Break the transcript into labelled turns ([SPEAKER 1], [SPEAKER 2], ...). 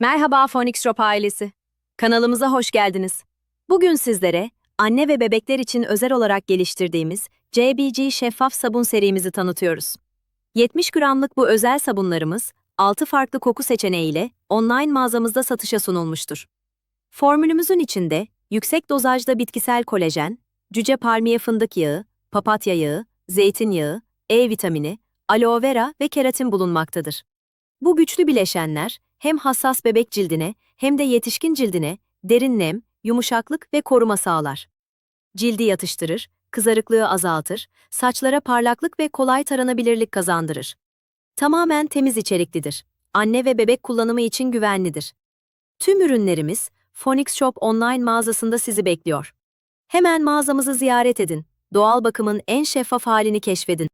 [SPEAKER 1] Merhaba Phoenix Drop ailesi. Kanalımıza hoş geldiniz. Bugün sizlere anne ve bebekler için özel olarak geliştirdiğimiz JBG şeffaf sabun serimizi tanıtıyoruz. 70 gramlık bu özel sabunlarımız 6 farklı koku seçeneğiyle online mağazamızda satışa sunulmuştur. Formülümüzün içinde yüksek dozajda bitkisel kolajen, cüce palmiye fındık yağı, papatya yağı, zeytinyağı, E vitamini, aloe vera ve keratin bulunmaktadır. Bu güçlü bileşenler hem hassas bebek cildine hem de yetişkin cildine derin nem, yumuşaklık ve koruma sağlar. Cildi yatıştırır, kızarıklığı azaltır, saçlara parlaklık ve kolay taranabilirlik kazandırır. Tamamen temiz içeriklidir. Anne ve bebek kullanımı için güvenlidir. Tüm ürünlerimiz Phoenix Shop online mağazasında sizi bekliyor. Hemen mağazamızı ziyaret edin. Doğal bakımın en şeffaf halini keşfedin.